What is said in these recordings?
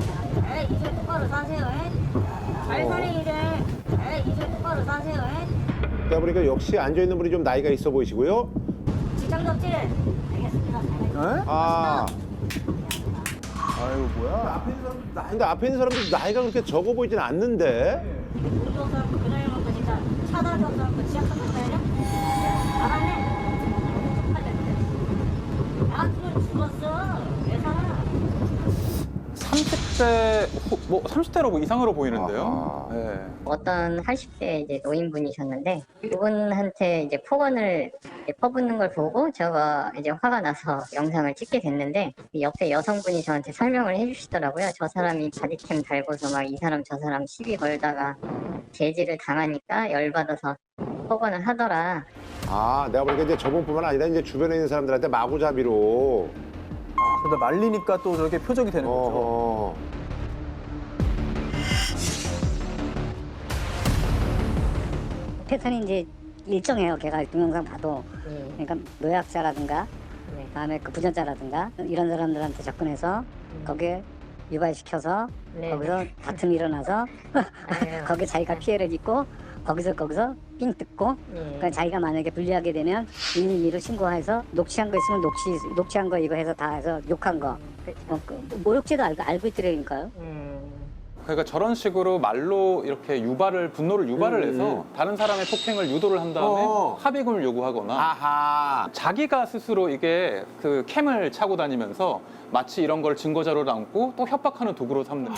에이 이제 똑바로 사세요. 잘 살리래. 에이 이제 똑바로 사세요. 그러다 보니까 역시 앉아 있는 분이 좀 나이가 있어 보이시고요. 직장도 없지? 알겠습니다. 에? 아, 아유 뭐야? 근데 앞에 있는 사람들 나이가 그렇게 적어 보이진 않는데. 운동 사람 그날 먹고 진짜 차단 좀 사람 시작하는 거야? 알았네. 아 그걸 죽었어. 왜 살아? 30대 후, 뭐 30대로 뭐 이상으로 보이는데요. 네. 어떤 80대 이제 노인분이셨는데 그분한테 이제 폭언을 이제 퍼붓는 걸 보고 제가 이제 화가 나서 영상을 찍게 됐는데 이 옆에 여성분이 저한테 설명을 해주시더라고요. 저 사람이 바디캠 달고서 막 이 사람 저 사람 시비 걸다가 제지를 당하니까 열받아서 폭언을 하더라. 아, 내가 보니까 이제 저분뿐만 아니라 이제 주변에 있는 사람들한테 마구잡이로. 아, 그러다 말리니까 또 저렇게 표적이 되는 거죠. 어허. 패턴이 이제 일정해요. 걔가 동영상 봐도. 네. 그러니까 노약자라든가, 네. 다음에 그 부전자라든가 이런 사람들한테 접근해서 거기에 유발시켜서 네. 거기서 다툼이 일어나서. 거기 자기가 피해를 입고 거기서 거기서 삥 뜯고 네. 그러니까 자기가 만약에 불리하게 되면 112로 신고해서 녹취한 거 있으면 녹취 녹취한 거 이거 해서 다 해서 욕한 거 어, 그 모욕죄도 알고 알고 있더라니까요. 음. 그러니까 저런 식으로 말로 이렇게 유발을 분노를 유발을 음, 해서 다른 사람의 폭행을 유도를 한 다음에 어. 합의금을 요구하거나 아하. 자기가 스스로 이게 그 캠을 차고 다니면서 마치 이런 걸 증거 자료로 남고 또 협박하는 도구로 삼는.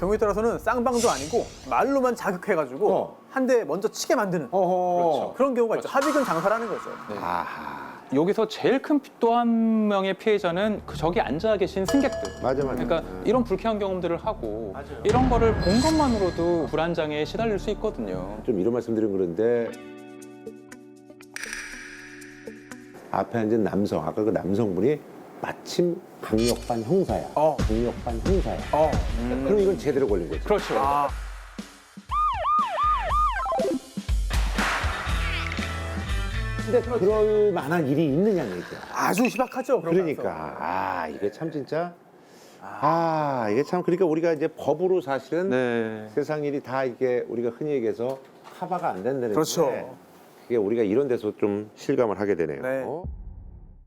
경우에 따라서는 쌍방도 아니고 말로만 자극해가지고 어. 한 대 먼저 치게 만드는 어허. 그렇죠. 그런 경우가 있죠. 합의금 장사라는 거죠. 네. 아하. 여기서 제일 큰 또 한 명의 피해자는 그 저기 앉아 계신 승객들. 맞아, 맞아. 그러니까 이런 불쾌한 경험들을 하고 이런 거를 본 것만으로도 불안장애에 시달릴 수 있거든요. 좀 이런 말씀 드리면 그런데 앞에 앉은 남성, 아까 그 남성분이 마침 강력반 형사야. 어. 강력반 형사야. 어. 그럼 이건 제대로 걸린 거지. 그렇죠. 아, 근데 그럴 만한 일이 있느냐는 얘기야. 아주 희박하죠. 그런 그러니까 아 이게 참 진짜 아 이게 참 그러니까 우리가 이제 법으로 사실은 네. 세상 일이 다 이게 우리가 흔히 얘기해서 커버가 안 된다는 그렇죠. 게 그게 우리가 이런 데서 좀 실감을 하게 되네요. 네. 어?